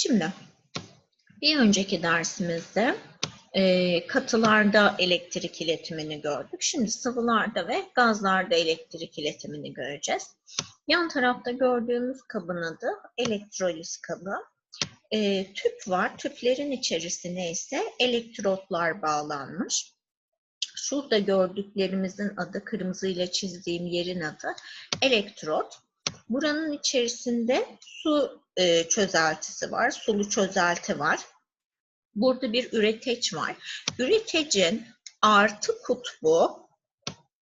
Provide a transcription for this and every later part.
Şimdi bir önceki dersimizde e, katılarda elektrik iletimini gördük. Şimdi sıvılarda ve gazlarda elektrik iletimini göreceğiz. Yan tarafta gördüğümüz kabın adı elektroliz kabı. E, tüp var. Tüplerin içerisine ise elektrotlar bağlanmış. Şurada gördüklerimizin adı, kırmızıyla çizdiğim yerin adı elektrot. Buranın içerisinde su e, çözeltisi var, sulu çözelti var. Burada bir üreteç var. Üretecin artı kutbu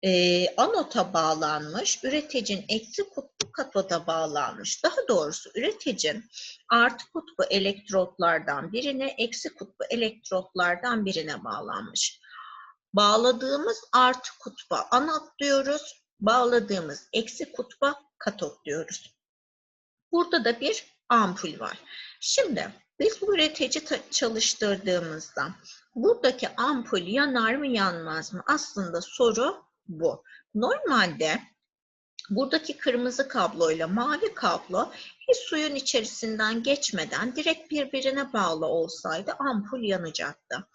e, anota bağlanmış, üretecin eksi kutbu katoda bağlanmış. Daha doğrusu üretecin artı kutbu elektrotlardan birine, eksi kutbu elektrotlardan birine bağlanmış. Bağladığımız artı kutba anot diyoruz, bağladığımız eksi kutba katot diyoruz. Burada da bir ampul var. Şimdi biz bu üretici çalıştırdığımızda buradaki ampul yanar mı yanmaz mı? Aslında soru bu. Normalde buradaki kırmızı kabloyla mavi kablo hiç suyun içerisinden geçmeden direkt birbirine bağlı olsaydı ampul yanacaktı.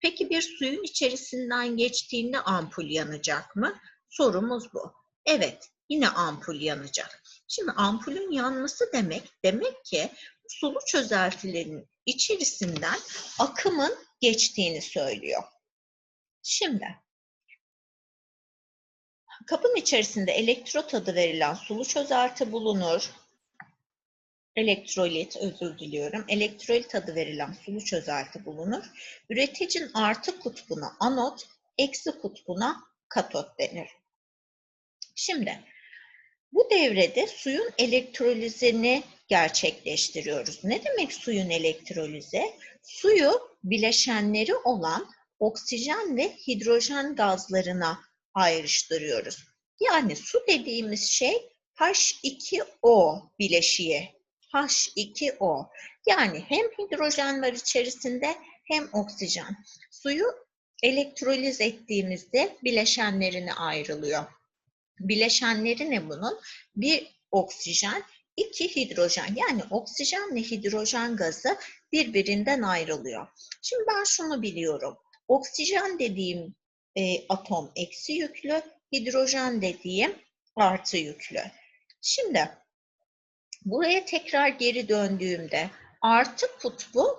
Peki bir suyun içerisinden geçtiğinde ampul yanacak mı? Sorumuz bu. Evet, yine ampul yanacak. Şimdi ampulün yanması demek, demek ki sulu çözeltilerin içerisinden akımın geçtiğini söylüyor. Şimdi kabın içerisinde elektrot adı verilen sulu çözelti bulunur. Elektrolit, özür diliyorum. Elektrolit adı verilen sulu çözelti bulunur. Üreticin artı kutbuna anot, eksi kutbuna katot denir. Şimdi bu devrede suyun elektrolizini gerçekleştiriyoruz. Ne demek suyun elektrolizi? Suyu bileşenleri olan oksijen ve hidrojen gazlarına ayrıştırıyoruz. Yani su dediğimiz şey H2O bileşiği. H2O. Yani hem hidrojen var içerisinde hem oksijen. Suyu elektroliz ettiğimizde bileşenlerine ayrılıyor. Bileşenleri ne bunun? Bir oksijen, iki hidrojen. Yani oksijenle hidrojen gazı birbirinden ayrılıyor. Şimdi ben şunu biliyorum. Oksijen dediğim e, atom eksi yüklü, hidrojen dediğim artı yüklü. Şimdi buraya tekrar geri döndüğümde artı kutbu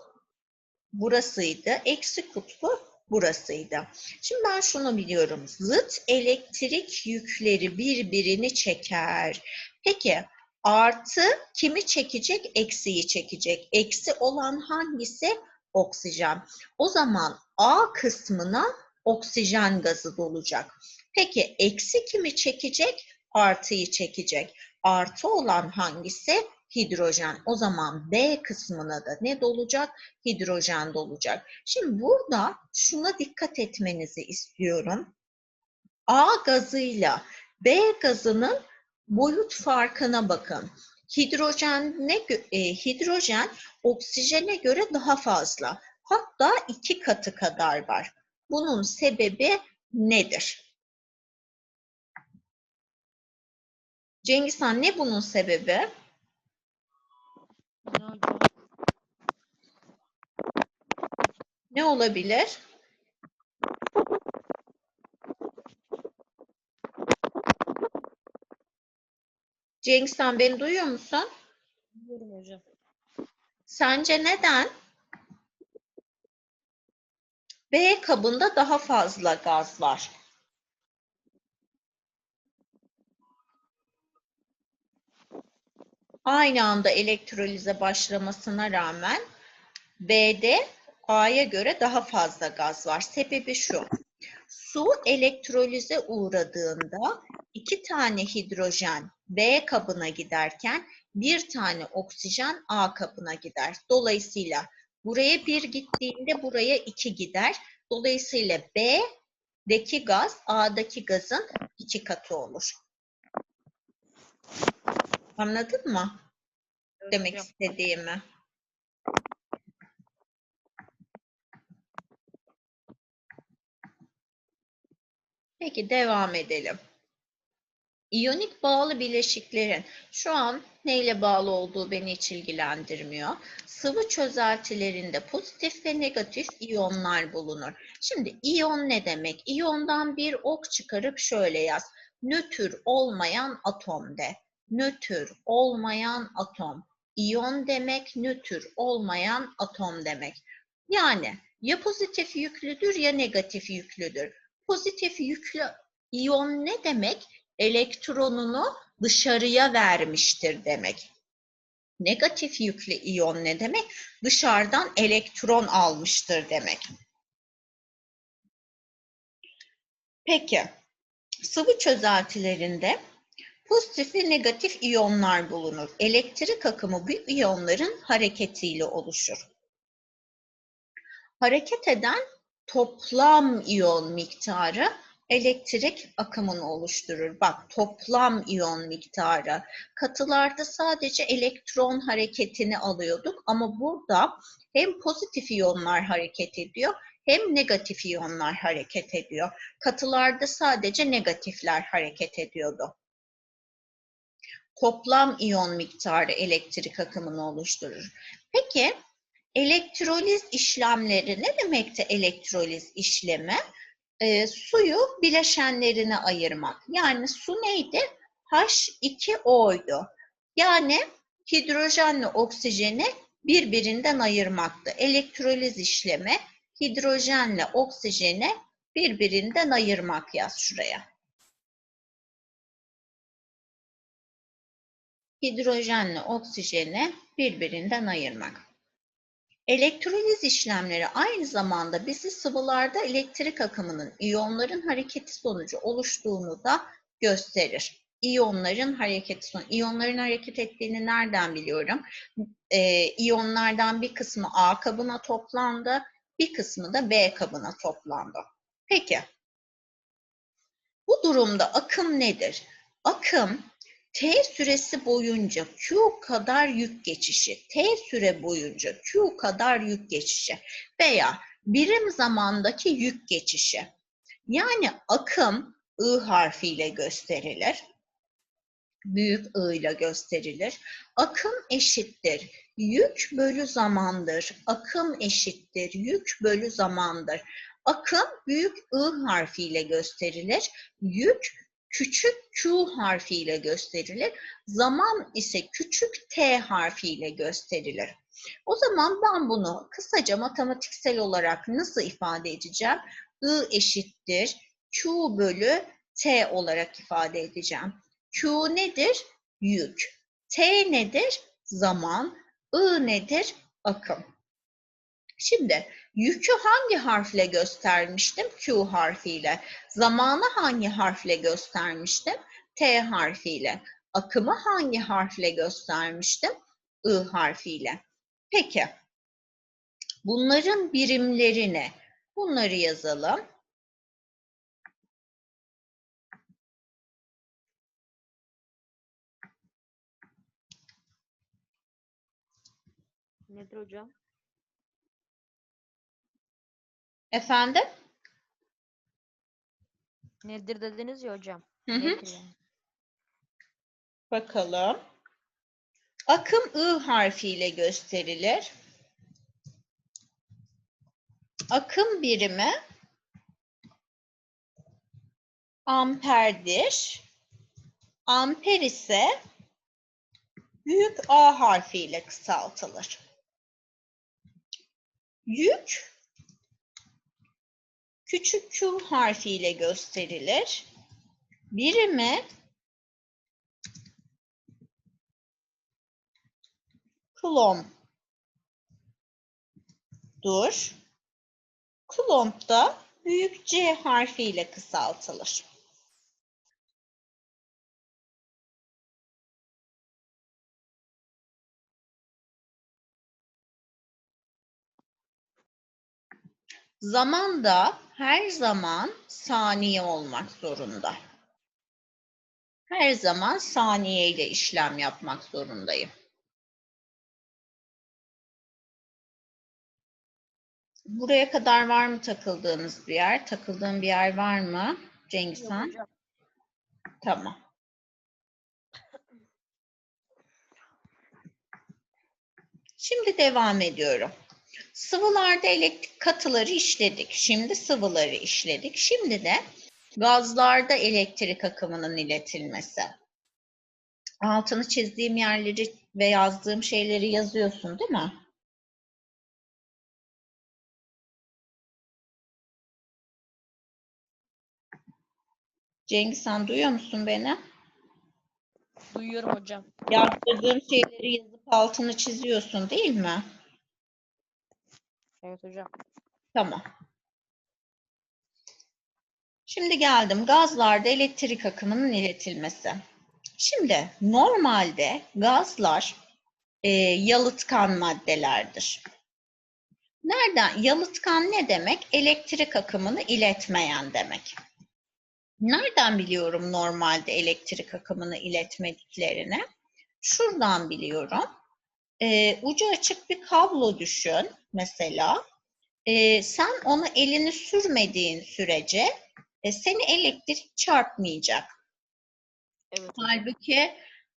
burasıydı, eksi kutbu burasıydı. Şimdi ben şunu biliyorum. Zıt elektrik yükleri birbirini çeker. Peki artı kimi çekecek? Eksiyi çekecek. Eksi olan hangisi? Oksijen. O zaman A kısmına oksijen gazı dolacak. Peki eksi kimi çekecek? Artıyı çekecek. Artı olan hangisi? Hidrojen. O zaman B kısmına da ne dolacak? Hidrojen dolacak. Şimdi burada şuna dikkat etmenizi istiyorum. A gazıyla B gazının boyut farkına bakın. Hidrojen ne e, hidrojen oksijene göre daha fazla. Hatta iki katı kadar var. Bunun sebebi nedir? Cengiz Han ne bunun sebebi? Ne olabilir? Cengiz sen beni duyuyor musun? Duyuyorum hocam. Sence neden? B kabında daha fazla gaz var. Aynı anda elektrolize başlamasına rağmen B'de A'ya göre daha fazla gaz var. Sebebi şu. Su elektrolize uğradığında iki tane hidrojen B kabına giderken bir tane oksijen A kabına gider. Dolayısıyla buraya bir gittiğinde buraya iki gider. Dolayısıyla B'deki gaz A'daki gazın iki katı olur. Anladın mı? Demek hocam. istediğimi. Peki devam edelim. İyonik bağlı bileşiklerin şu an neyle bağlı olduğu beni hiç ilgilendirmiyor. Sıvı çözeltilerinde pozitif ve negatif iyonlar bulunur. Şimdi iyon ne demek? İyondan bir ok çıkarıp şöyle yaz. Nötr olmayan atom de. Nötr olmayan atom. İyon demek nötr olmayan atom demek. Yani ya pozitif yüklüdür ya negatif yüklüdür. Pozitif yüklü iyon ne demek? elektronunu dışarıya vermiştir demek. Negatif yüklü iyon ne demek? Dışarıdan elektron almıştır demek. Peki, sıvı çözeltilerinde pozitif ve negatif iyonlar bulunur. Elektrik akımı bu iyonların hareketiyle oluşur. Hareket eden toplam iyon miktarı elektrik akımını oluşturur. Bak toplam iyon miktarı. Katılarda sadece elektron hareketini alıyorduk ama burada hem pozitif iyonlar hareket ediyor hem negatif iyonlar hareket ediyor. Katılarda sadece negatifler hareket ediyordu. Toplam iyon miktarı elektrik akımını oluşturur. Peki elektroliz işlemleri ne demekti elektroliz işlemi? e, suyu bileşenlerine ayırmak. Yani su neydi? H2O'ydu. Yani hidrojenle oksijeni birbirinden ayırmaktı. Elektroliz işlemi hidrojenle oksijeni birbirinden ayırmak yaz şuraya. Hidrojenle oksijeni birbirinden ayırmak. Elektroliz işlemleri aynı zamanda bizi sıvılarda elektrik akımının iyonların hareketi sonucu oluştuğunu da gösterir. İyonların hareketi sonucu. İyonların hareket ettiğini nereden biliyorum? Ee, iyonlardan bir kısmı A kabına toplandı, bir kısmı da B kabına toplandı. Peki, bu durumda akım nedir? Akım T süresi boyunca Q kadar yük geçişi, T süre boyunca Q kadar yük geçişi veya birim zamandaki yük geçişi. Yani akım I harfiyle gösterilir. Büyük I ile gösterilir. Akım eşittir. Yük bölü zamandır. Akım eşittir. Yük bölü zamandır. Akım büyük I harfiyle gösterilir. Yük küçük Q harfiyle gösterilir. Zaman ise küçük T harfiyle gösterilir. O zaman ben bunu kısaca matematiksel olarak nasıl ifade edeceğim? I eşittir Q bölü T olarak ifade edeceğim. Q nedir? Yük. T nedir? Zaman. I nedir? Akım. Şimdi yükü hangi harfle göstermiştim? Q harfiyle. Zamanı hangi harfle göstermiştim? T harfiyle. Akımı hangi harfle göstermiştim? I harfiyle. Peki. Bunların birimlerini bunları yazalım. Nedir hocam? Efendim? Nedir dediniz ya hocam? Hı hı. Nedir yani? Bakalım. Akım I harfiyle gösterilir. Akım birimi amperdir. Amper ise büyük A harfiyle kısaltılır. Yük küçük Q harfiyle gösterilir. Birimi Coulomb'dur. Coulomb da büyük C harfiyle kısaltılır. Zaman da her zaman saniye olmak zorunda. Her zaman saniye işlem yapmak zorundayım. Buraya kadar var mı takıldığınız bir yer? Takıldığın bir yer var mı Cengiz Han? Tamam. Şimdi devam ediyorum. Sıvılarda elektrik katıları işledik. Şimdi sıvıları işledik. Şimdi de gazlarda elektrik akımının iletilmesi. Altını çizdiğim yerleri ve yazdığım şeyleri yazıyorsun değil mi? Cengiz sen duyuyor musun beni? Duyuyorum hocam. Yazdırdığım şeyleri yazıp altını çiziyorsun değil mi? Evet hocam. Tamam. Şimdi geldim gazlarda elektrik akımının iletilmesi. Şimdi normalde gazlar e, yalıtkan maddelerdir. Nereden? Yalıtkan ne demek? Elektrik akımını iletmeyen demek. Nereden biliyorum normalde elektrik akımını iletmediklerini? Şuradan biliyorum. E, ucu açık bir kablo düşün mesela. E, sen onu elini sürmediğin sürece e, seni elektrik çarpmayacak. Evet. Halbuki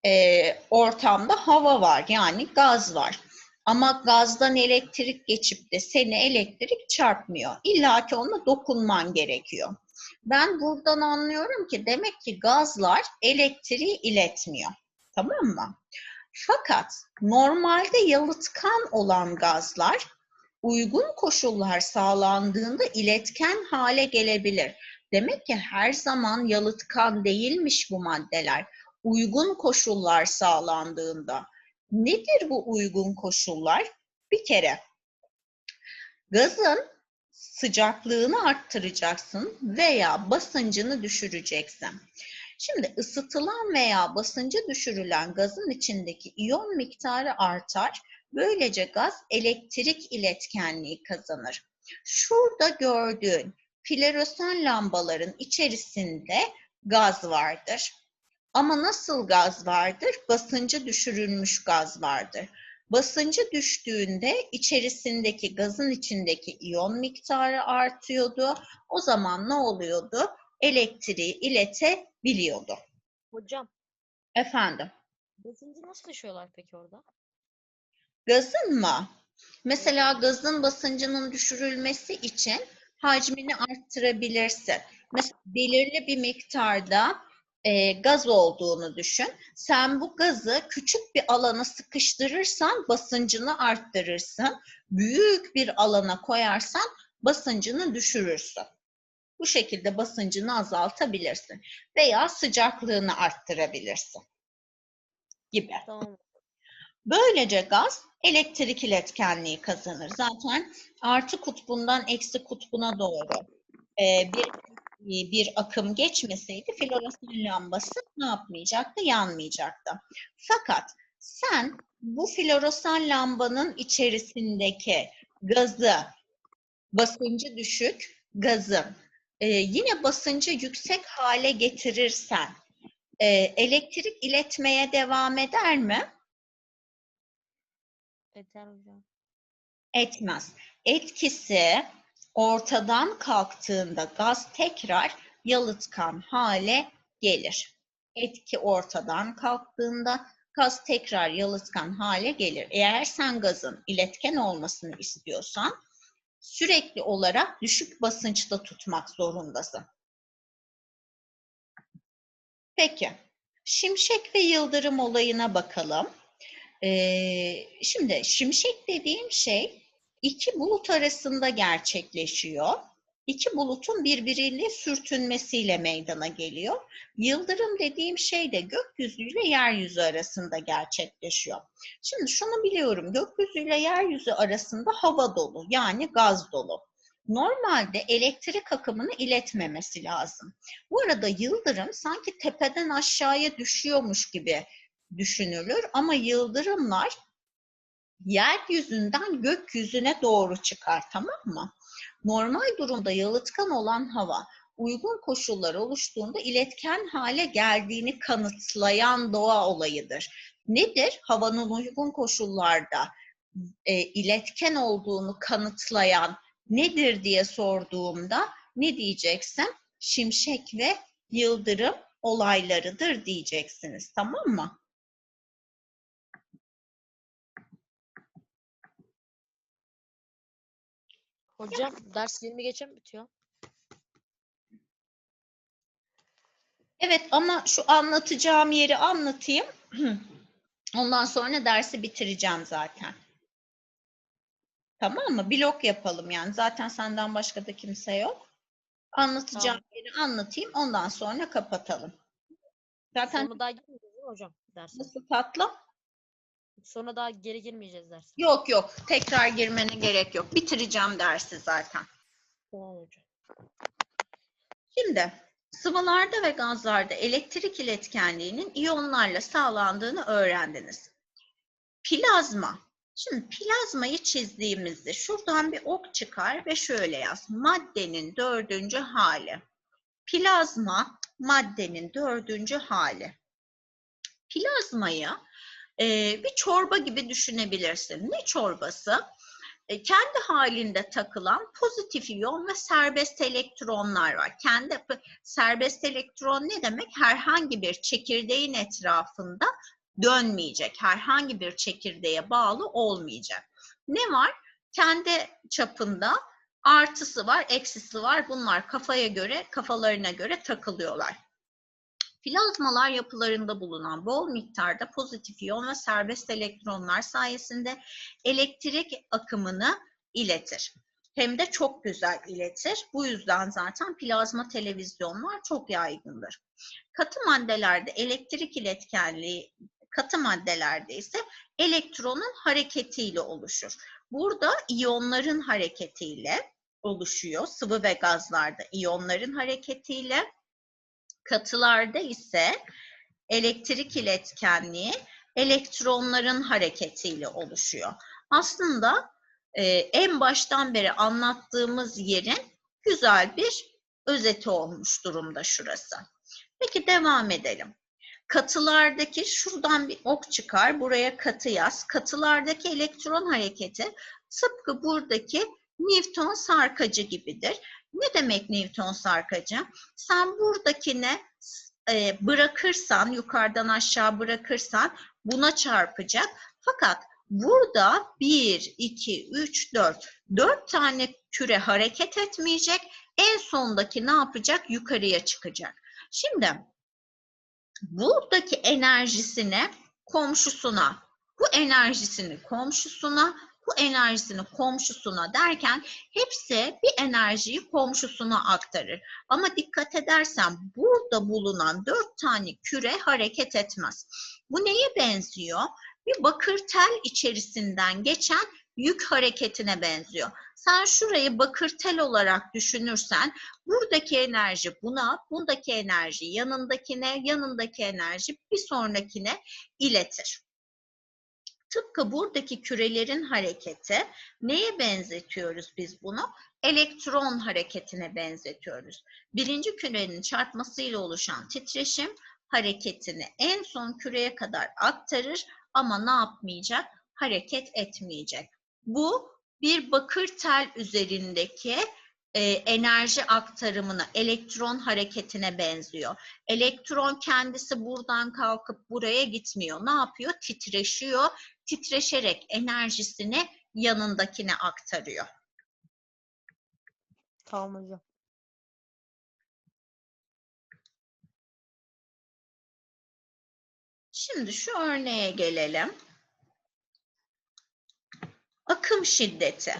e, ortamda hava var yani gaz var. Ama gazdan elektrik geçip de seni elektrik çarpmıyor. İlla ki ona dokunman gerekiyor. Ben buradan anlıyorum ki demek ki gazlar elektriği iletmiyor. Tamam mı? Fakat normalde yalıtkan olan gazlar uygun koşullar sağlandığında iletken hale gelebilir. Demek ki her zaman yalıtkan değilmiş bu maddeler. Uygun koşullar sağlandığında. Nedir bu uygun koşullar? Bir kere gazın sıcaklığını arttıracaksın veya basıncını düşüreceksin. Şimdi ısıtılan veya basıncı düşürülen gazın içindeki iyon miktarı artar. Böylece gaz elektrik iletkenliği kazanır. Şurada gördüğün floresan lambaların içerisinde gaz vardır. Ama nasıl gaz vardır? Basıncı düşürülmüş gaz vardır. Basıncı düştüğünde içerisindeki gazın içindeki iyon miktarı artıyordu. O zaman ne oluyordu? Elektriği iletebiliyordu. Hocam Efendim, basıncı nasıl düşüyorlar peki orada? gazın mı? Mesela gazın basıncının düşürülmesi için hacmini arttırabilirsin. Mesela belirli bir miktarda e, gaz olduğunu düşün. Sen bu gazı küçük bir alana sıkıştırırsan basıncını arttırırsın. Büyük bir alana koyarsan basıncını düşürürsün. Bu şekilde basıncını azaltabilirsin veya sıcaklığını arttırabilirsin gibi. Tamam. Böylece gaz elektrik iletkenliği kazanır. Zaten artı kutbundan eksi kutbuna doğru e, bir bir akım geçmeseydi floresan lambası ne yapmayacaktı? Yanmayacaktı. Fakat sen bu floresan lambanın içerisindeki gazı, basıncı düşük gazın e, yine basıncı yüksek hale getirirsen e, elektrik iletmeye devam eder mi? Yeter hocam. Etmez. Etkisi ortadan kalktığında gaz tekrar yalıtkan hale gelir. Etki ortadan kalktığında gaz tekrar yalıtkan hale gelir. Eğer sen gazın iletken olmasını istiyorsan sürekli olarak düşük basınçta tutmak zorundasın. Peki, şimşek ve yıldırım olayına bakalım. Ee, şimdi şimşek dediğim şey iki bulut arasında gerçekleşiyor. İki bulutun birbiriyle sürtünmesiyle meydana geliyor. Yıldırım dediğim şey de gökyüzüyle yeryüzü arasında gerçekleşiyor. Şimdi şunu biliyorum, gökyüzüyle yeryüzü arasında hava dolu, yani gaz dolu. Normalde elektrik akımını iletmemesi lazım. Bu arada yıldırım sanki tepeden aşağıya düşüyormuş gibi düşünülür ama yıldırımlar yeryüzünden gökyüzüne doğru çıkar tamam mı? Normal durumda yalıtkan olan hava uygun koşullar oluştuğunda iletken hale geldiğini kanıtlayan doğa olayıdır. Nedir? Havanın uygun koşullarda e, iletken olduğunu kanıtlayan nedir diye sorduğumda ne diyeceksin? Şimşek ve yıldırım olaylarıdır diyeceksiniz. Tamam mı? Hocam ders 20 geçe mi bitiyor? Evet ama şu anlatacağım yeri anlatayım. Ondan sonra dersi bitireceğim zaten. Tamam mı? Blok yapalım yani. Zaten senden başka da kimse yok. Anlatacağım yeri anlatayım. Ondan sonra kapatalım. Zaten mi hocam derse? nasıl tatlım? Sonra daha geri girmeyeceğiz derse. Yok yok. Tekrar girmene gerek yok. Bitireceğim dersi zaten. Tamam hocam. Şimdi sıvılarda ve gazlarda elektrik iletkenliğinin iyonlarla sağlandığını öğrendiniz. Plazma. Şimdi plazmayı çizdiğimizde şuradan bir ok çıkar ve şöyle yaz. Maddenin dördüncü hali. Plazma maddenin dördüncü hali. Plazmayı e, bir çorba gibi düşünebilirsin. Ne çorbası? E, kendi halinde takılan pozitif iyon ve serbest elektronlar var. Kendi serbest elektron ne demek? Herhangi bir çekirdeğin etrafında dönmeyecek. Herhangi bir çekirdeğe bağlı olmayacak. Ne var? Kendi çapında artısı var, eksisi var. Bunlar kafaya göre, kafalarına göre takılıyorlar. Plazmalar yapılarında bulunan bol miktarda pozitif iyon ve serbest elektronlar sayesinde elektrik akımını iletir. Hem de çok güzel iletir. Bu yüzden zaten plazma televizyonlar çok yaygındır. Katı maddelerde elektrik iletkenliği, katı maddelerde ise elektronun hareketiyle oluşur. Burada iyonların hareketiyle oluşuyor. Sıvı ve gazlarda iyonların hareketiyle, katılarda ise elektrik iletkenliği elektronların hareketiyle oluşuyor. Aslında e, en baştan beri anlattığımız yerin güzel bir özeti olmuş durumda şurası. Peki devam edelim. Katılardaki şuradan bir ok çıkar, buraya katı yaz. Katılardaki elektron hareketi tıpkı buradaki Newton sarkacı gibidir. Ne demek Newton sarkacı? Sen buradakine e, bırakırsan, yukarıdan aşağı bırakırsan buna çarpacak. Fakat burada 1, 2, 3, 4, 4 tane küre hareket etmeyecek. En sondaki ne yapacak? Yukarıya çıkacak. Şimdi buradaki enerjisini komşusuna, bu enerjisini komşusuna, bu enerjisini komşusuna derken hepsi bir enerjiyi komşusuna aktarır. Ama dikkat edersen burada bulunan dört tane küre hareket etmez. Bu neye benziyor? Bir bakır tel içerisinden geçen yük hareketine benziyor. Sen şurayı bakır tel olarak düşünürsen buradaki enerji buna, bundaki enerji yanındakine, yanındaki enerji bir sonrakine iletir. Tıpkı buradaki kürelerin hareketi neye benzetiyoruz biz bunu? Elektron hareketine benzetiyoruz. Birinci kürenin çarpmasıyla oluşan titreşim hareketini en son küreye kadar aktarır ama ne yapmayacak? Hareket etmeyecek. Bu bir bakır tel üzerindeki e, enerji aktarımına, elektron hareketine benziyor. Elektron kendisi buradan kalkıp buraya gitmiyor. Ne yapıyor? Titreşiyor. Titreşerek enerjisini yanındakine aktarıyor. Tamam hocam. Şimdi şu örneğe gelelim. Akım şiddeti.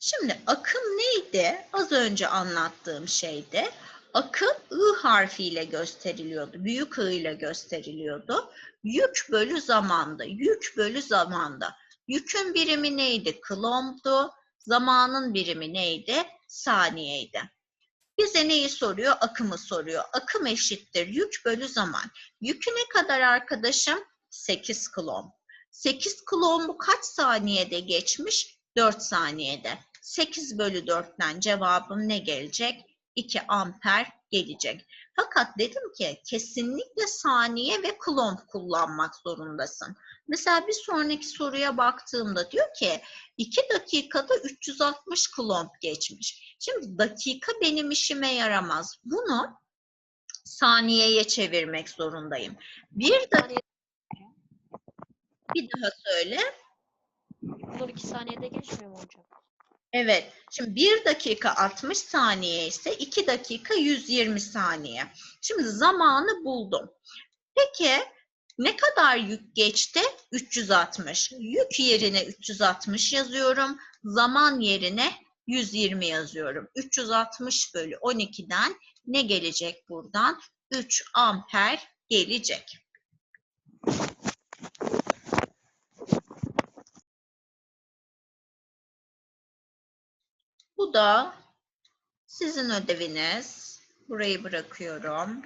Şimdi akım neydi? Az önce anlattığım şeydi. Akım I harfiyle gösteriliyordu. Büyük I ile gösteriliyordu. Yük bölü zamanda. Yük bölü zamanda. Yükün birimi neydi? Kilomdu. Zamanın birimi neydi? Saniyeydi. Bize neyi soruyor? Akımı soruyor. Akım eşittir yük bölü zaman. Yükü ne kadar arkadaşım? 8 kilom. 8 kilom bu kaç saniyede geçmiş? 4 saniyede. 8 bölü 4'ten cevabım ne gelecek? 2 amper gelecek. Fakat dedim ki kesinlikle saniye ve kulomb kullanmak zorundasın. Mesela bir sonraki soruya baktığımda diyor ki 2 dakikada 360 kulomb geçmiş. Şimdi dakika benim işime yaramaz. Bunu saniyeye çevirmek zorundayım. Bir dakika bir daha söyle. bunlar 2 saniyede geçmiyor mu hocam? Evet. Şimdi 1 dakika 60 saniye ise 2 dakika 120 saniye. Şimdi zamanı buldum. Peki ne kadar yük geçti? 360. Yük yerine 360 yazıyorum. Zaman yerine 120 yazıyorum. 360 bölü 12'den ne gelecek buradan? 3 amper gelecek. Bu da sizin ödeviniz. Burayı bırakıyorum.